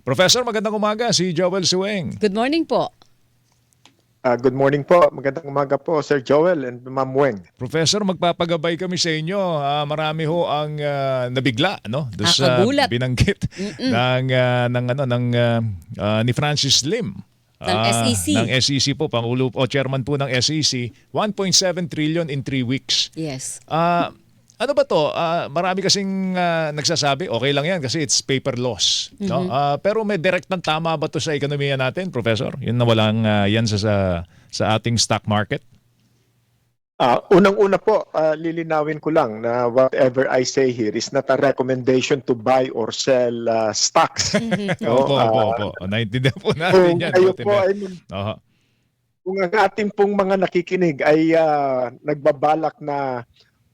Professor, magandang umaga. Si Joel Sueng. Good morning po. Ah, good morning po. Magandang umaga po, Sir Joel and Ma'am Weng. Professor, magpapagabay kami sa inyo. Ah, marami ho ang ah, nabigla no doon sa Nakakagulat. binanggit ng ah, ng ano ng ah, ah, ni Francis Lim. Ng SEC. Ng SEC po, pangulo o chairman po ng SEC, 1.7 trillion in 3 weeks. Yes. Ah, ano ba to? Ah, marami kasing ah, nagsasabi, okay lang yan kasi it's paper loss. No? Ah, pero may direct ng tama ba to sa ekonomiya natin, Professor? Yun na walang ah, yan sa, sa sa ating stock market? Ah, unang-una po, ah, lilinawin ko lang na whatever I say here is not a recommendation to buy or sell ah, stocks. No, opo, opo, opo. Naintindihan po Kung natin yan. kayo po na- ay Oho. kung ang ating pong mga nakikinig ay ah, nagbabalak na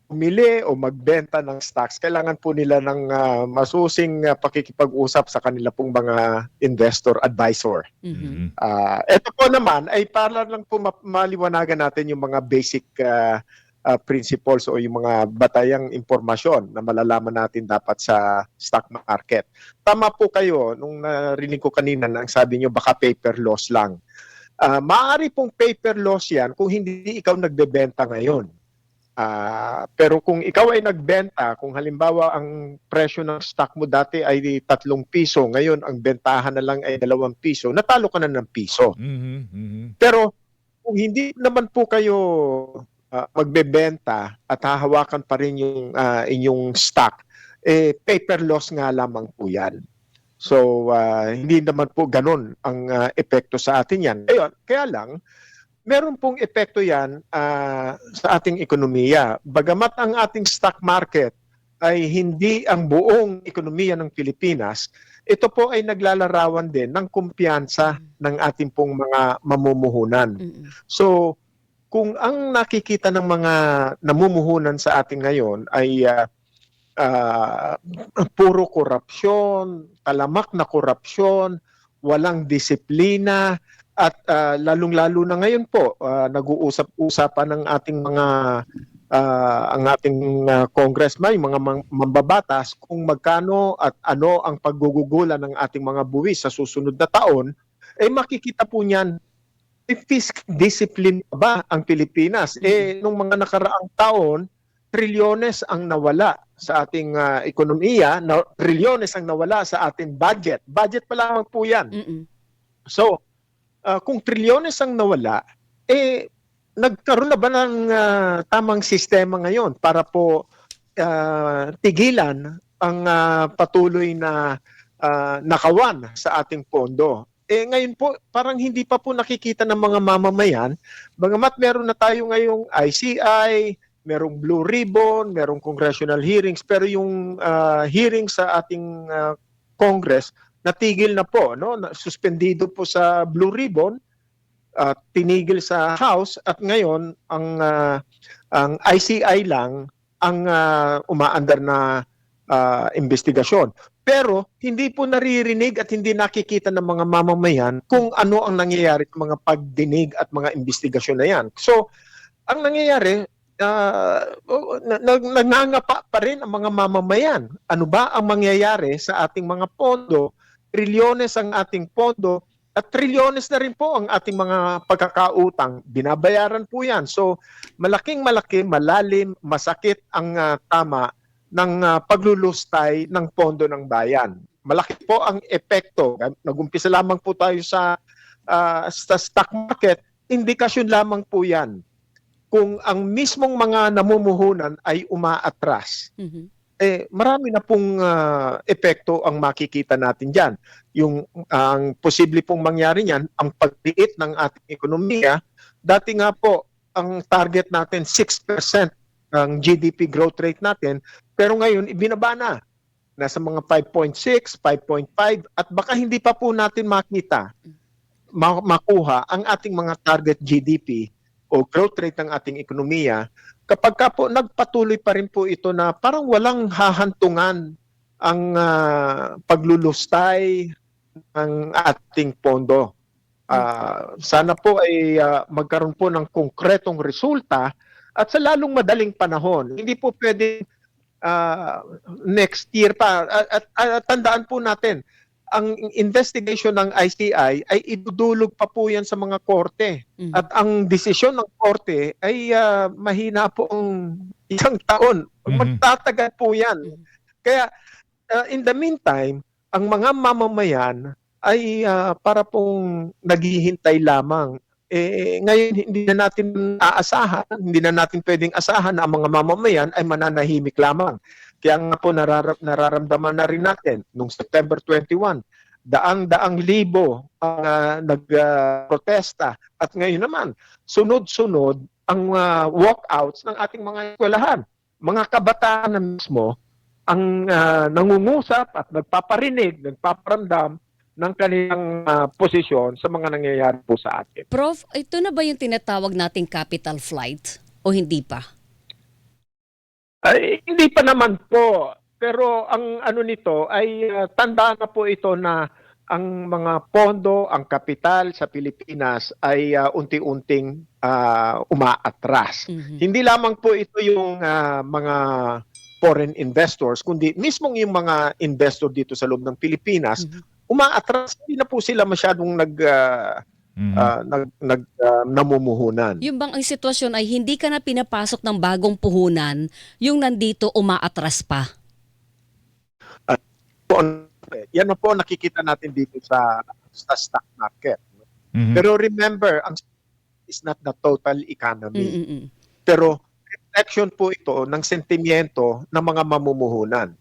umili o magbenta ng stocks, kailangan po nila ng ah, masusing ah, pakikipag-usap sa kanila pong mga investor advisor. Mhm. Mhm. Ah, ito po naman ay para lang po ma- maliwanagan natin yung mga basic ah, ah, principles o yung mga batayang impormasyon na malalaman natin dapat sa stock market. Tama po kayo nung narinig ko kanina na ang sabi nyo baka paper loss lang. Ah, maaari pong paper loss yan kung hindi ikaw nagbebenta ngayon. Ah, pero kung ikaw ay nagbenta, kung halimbawa ang presyo ng stock mo dati ay tatlong piso, ngayon ang bentahan na lang ay dalawang piso, natalo ka na ng piso. Mhm, mhm. Pero kung hindi naman po kayo ah, magbebenta at hahawakan pa rin yung ah, inyong stock, eh paper loss nga lamang po yan. So ah, hindi naman po ganun ang ah, epekto sa atin yan. Ayun, kaya lang meron pong epekto yan ah, sa ating ekonomiya. Bagamat ang ating stock market ay hindi ang buong ekonomiya ng Pilipinas, ito po ay naglalarawan din ng kumpiyansa ng ating pong mga mamumuhunan. So, kung ang nakikita ng mga namumuhunan sa atin ngayon ay ah, ah, puro korupsyon, talamak na korupsyon, walang disiplina, at ah, lalong-lalo na ngayon po, ah, nag-uusap-usapan ng ating mga ah, ang ating ah, congressman, yung mga mambabatas, kung magkano at ano ang paggugugulan ng ating mga buwis sa susunod na taon, eh makikita po niyan may fiscal discipline ba ang Pilipinas? Eh, nung mga nakaraang taon, trilyones ang nawala sa ating ah, ekonomiya, na, trilyones ang nawala sa ating budget. Budget pa lamang po yan. Mhm. So, ah, kung trilyones ang nawala, eh, nagkaroon na ba ng ah, tamang sistema ngayon para po ah, tigilan ang ah, patuloy na ah, nakawan sa ating pondo? Eh ngayon po, parang hindi pa po nakikita ng mga mamamayan. Bagamat meron na tayo ngayong ICI, merong Blue Ribbon, merong congressional hearings, pero yung ah, hearing sa ating ah, Congress, natigil na po, no? Suspendido po sa Blue Ribbon, at tinigil sa House at ngayon ang ah, ang ICI lang ang ah, umaandar na ah, investigasyon. Pero hindi po naririnig at hindi nakikita ng mga mamamayan kung ano ang nangyayari sa mga pagdinig at mga investigasyon na yan. So, ang nangyayari, na- na- nangangapa pa rin ang mga mamamayan. Ano ba ang mangyayari sa ating mga pondo? Trilyones ang ating pondo at trilyones na rin po ang ating mga pagkakautang. Binabayaran po yan. So, malaking malaki, malalim, masakit ang ah, tama ng ah, paglulustay ng pondo ng bayan. Malaki po ang epekto. Nagumpisa lamang po tayo sa, ah, sa stock market. Indikasyon lamang po yan kung ang mismong mga namumuhunan ay umaatras Mhm. Eh marami na pong ah, epekto ang makikita natin diyan. Yung ang posible pong mangyari niyan, ang pagliit ng ating ekonomiya, dati nga po ang target natin 6% ang GDP growth rate natin, pero ngayon ibinaba na. Nasa mga 5.6, 5.5 at baka hindi pa po natin makita ma- makuha ang ating mga target GDP o growth rate ng ating ekonomiya kapag ka po nagpatuloy pa rin po ito na parang walang hahantungan ang ah, paglulustay ng ating pondo. Ah, sana po ay ah, magkaroon po ng konkretong resulta at sa lalong madaling panahon. Hindi po pwede ah, next year pa. At, at- at tandaan po natin, ang investigation ng ICI ay idudulog pa po yan sa mga korte. Mhm. At ang desisyon ng korte ay ah, mahina po ang isang taon. Mhm. Magtatagal po yan. Mhm. Kaya ah, in the meantime, ang mga mamamayan ay ah, para pong naghihintay lamang. Eh, ngayon hindi na natin aasahan, hindi na natin pwedeng asahan na ang mga mamamayan ay mananahimik lamang. Kaya nga po narara- nararamdaman na rin natin nung September 21, daang-daang libo ang ah, nagprotesta at ngayon naman sunod-sunod ang ah, walkouts ng ating mga eskwelahan. Mga kabataan na mismo ang ah, nangungusap at nagpaparinig, nagpaparamdam ng kanilang ah, posisyon sa mga nangyayari po sa atin. Prof, ito na ba yung tinatawag nating capital flight o hindi pa? Ay, hindi pa naman po. Pero ang ano nito ay ah, tandaan na po ito na ang mga pondo, ang kapital sa Pilipinas ay ah, unti-unting ah, umaatras. Mhm. Hindi lamang po ito yung ah, mga foreign investors, kundi mismong yung mga investor dito sa loob ng Pilipinas, Mhm. umaatras. Hindi na po sila masyadong nag, ah, Mhm. ah, nag, nag ah, namumuhunan. Yung bang ang sitwasyon ay hindi ka na pinapasok ng bagong puhunan, yung nandito umaatras pa. po, yan na po nakikita natin dito sa sa stock market. Mhm. Pero remember, ang is not the total economy. Mm-mm. Pero reflection po ito ng sentimiento ng mga mamumuhunan.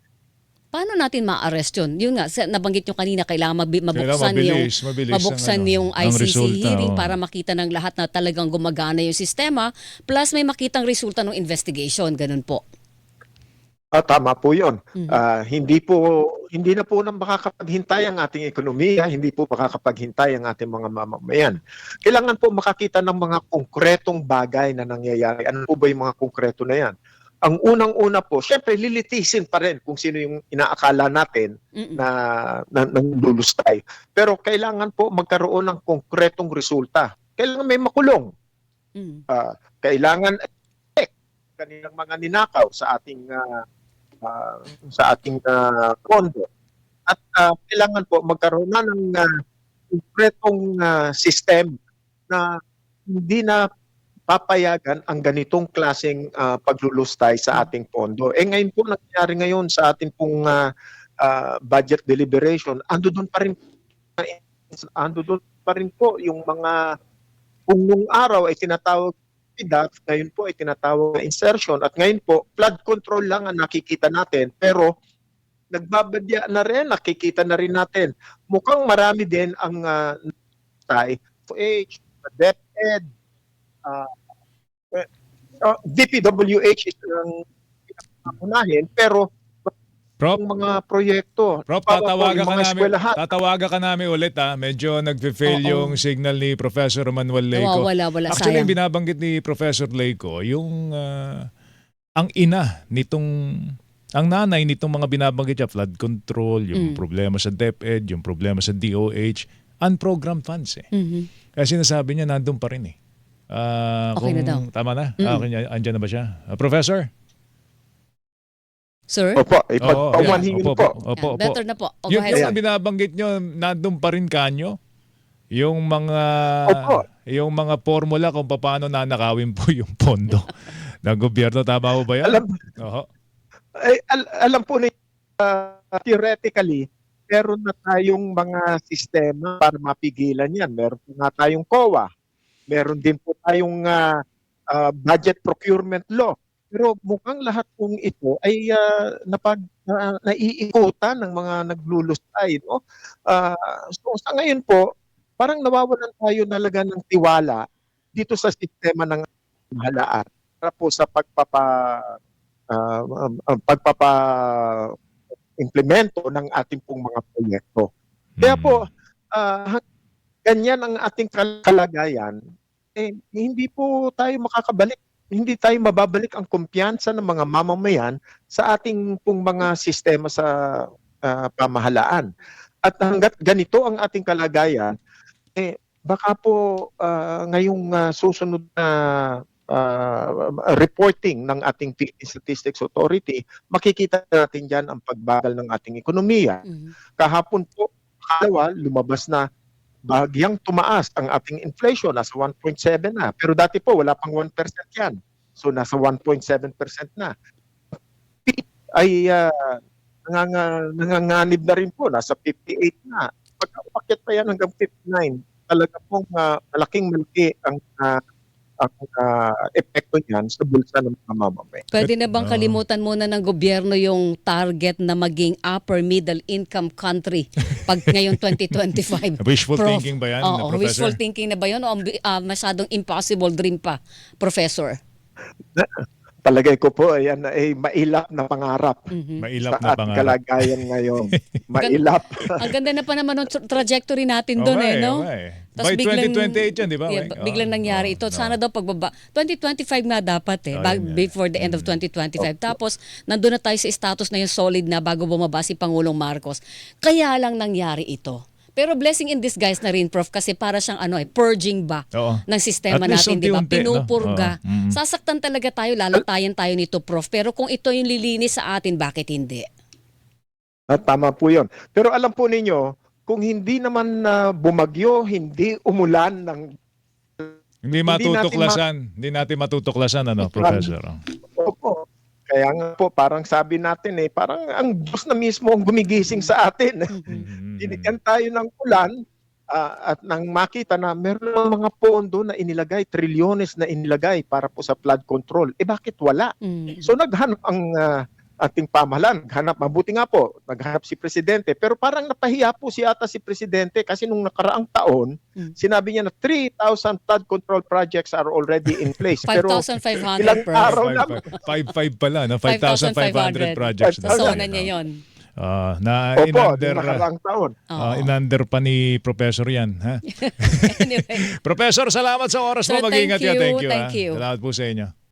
Paano natin ma-arrest yun? Yun nga, nabanggit nyo kanina, kailangan mabi- Kailangan mabuksan yung mabilis, mabilis mabuksan ang, ano, yung ICC resulta, hearing oh. para makita ng lahat na talagang gumagana yung sistema plus may makitang resulta ng investigation, ganun po. Ah, tama po 'yon. Mhm. Ah, hindi po hindi na po nang makakapaghintay ang ating ekonomiya, hindi po makakapaghintay ang ating mga mamamayan. Kailangan po makakita ng mga konkretong bagay na nangyayari. Ano po ba yung mga konkreto na 'yan? Ang unang-una po, syempre lilitisin pa rin kung sino yung inaakala natin Mm-mm. na, na nanlulustay. Pero kailangan po magkaroon ng konkretong resulta. Kailangan may makulong. Mm. Ah, kailangan eh, kanilang mga ninakaw sa ating ah, ah, sa ating ah, pondo. At ah, kailangan po magkaroon na ng ah, konkretong ah, system na hindi na papayagan ang ganitong klaseng ah, paglulustay sa ating pondo. Eh ngayon po nangyayari ngayon sa ating pong ah, ah, budget deliberation, ando doon pa rin ando doon pa rin po yung mga kung nung araw ay tinatawag PDAF, ngayon po ay tinatawag na insertion at ngayon po flood control lang ang nakikita natin pero nagbabadya na rin, nakikita na rin natin. Mukhang marami din ang uh, tay, age, DepEd, uh, uh, DPWH is ang unahin pero Prop, mga proyekto, Prop, tatawagan ka namin. eskwelahan, Tatawagan ka namin ulit ha. Medyo nagfe-fail Oo. yung signal ni Professor Manuel Leico. Nawawala, wala, Actually, sayang. yung binabanggit ni Professor Leico, yung ah, ang ina nitong ang nanay nitong mga binabanggit niya, flood control, yung Mm. problema sa DepEd, yung problema sa DOH, unprogrammed funds eh. Mhm. Kaya sinasabi niya, nandun pa rin eh. Ah, Okay na kung- Tama na? Mm. Ah, okay, andyan na ba siya? Ah, Professor? Sir? Opo, Oo, ipagpawanhingin opo, po. opo, opo, opo. better na po. O, go Yung, ahead, yung binabanggit nyo, nandun pa rin kanyo? Yung mga Opo. yung mga formula kung paano nanakawin po yung pondo ng gobyerno. Tama po ba yan? Alam, Oho. ay, al- alam po ni uh, theoretically, meron na tayong mga sistema para mapigilan yan. Meron nga tayong COA. Meron din po tayong ah, ah, budget procurement law. Pero mukhang lahat pong ito ay ah, napag na, naiikutan ng mga naglulustay. No? Ah, so sa ngayon po, parang nawawalan tayo nalaga ng tiwala dito sa sistema ng mahalaan para po sa pagpapa um, pagpapa implemento ng ating pong mga proyekto. Kaya po, ah, ganyan ang ating kal- kalagayan, eh, hindi po tayo makakabalik, hindi tayo mababalik ang kumpiyansa ng mga mamamayan sa ating pong mga sistema sa ah, pamahalaan. At hanggat ganito ang ating kalagayan, eh, baka po ah, ngayong ah, susunod na ah, reporting ng ating Philippine Statistics Authority, makikita natin dyan ang pagbagal ng ating ekonomiya Mhm. kahapon po Pangalawa, lumabas na bahagyang tumaas ang ating inflation, nasa 1.7 na. Pero dati po, wala pang 1% yan. So nasa 1.7% na. Ay uh, nanganga, nanganganib na rin po, nasa 58 na. Pagkapakit pa yan hanggang 59, talaga pong ah, malaking malaki ang ah, ang ah, epekto niyan sa bulsa ng mga mamamay. Pwede na bang Oo. kalimutan muna ng gobyerno yung target na maging upper middle income country pag ngayon 2025? Wishful Prof. thinking ba yan, Oo, Professor? wishful thinking na ba yun o ah, masyadong impossible dream pa, Professor? Palagay ko po ayan ay mailap na pangarap Mhm. Mailap sa na ating pangarap. kalagayan ngayon. mailap. Ang ganda na pa naman ng tra- trajectory natin Oo doon nga eh, no? oo nga eh. Tas By biglang- 2028 yan, di ba? Yeah, biglang Oo, nangyari oo, ito. oo. Sana daw pagbaba. 2025 nga dapat eh, Oh, before the end of 2025. Tapos, nandun na tayo sa status na yung solid na bago bumaba si Pangulong Marcos. Kaya lang nangyari ito. Pero blessing in disguise na rin, Prof, kasi para siyang ano eh, purging ba Oo. ng sistema At least natin, di ba? unti-unti, no? Pinupurga. Oo. Mm. Sasaktan talaga tayo, lalatayan tayo nito, Prof. Pero kung ito yung lilinis sa atin, bakit hindi? At tama po 'yon. Pero alam po ninyo, kung hindi naman na bumagyo, hindi umulan ng Hindi natin matutuklasan. Hindi natin matutuklasan, ano, Professor? Opo. Kaya nga po, parang sabi natin eh, parang ang Diyos na mismo ang gumigising sa atin. Binigyan tayo ng ulan ah, at nang makita na meron ng mga pondo na inilagay, trilyones na inilagay para po sa flood control. Eh bakit wala? Mm. So naghanap ang ah, ating pamahalaan, naghanap, mabuti nga po, naghanap si Presidente, pero parang napahiya po si ata si Presidente kasi nung nakaraang taon, Mm. sinabi niya na 3,000 flood control projects are already in place. pero 5,500, ilang araw lang, 5-5 pala, no? 5,500 5,500. projects. Sa zona niya yon. Ah, na opo, inander, nung nakaraang taon. ah, inander pa ni Professor yan. Ha? anyway. Professor, salamat sa oras mo. Sir, Mag-ingat thank ka. you, Thank you. thank ha? you. Salamat po sa inyo.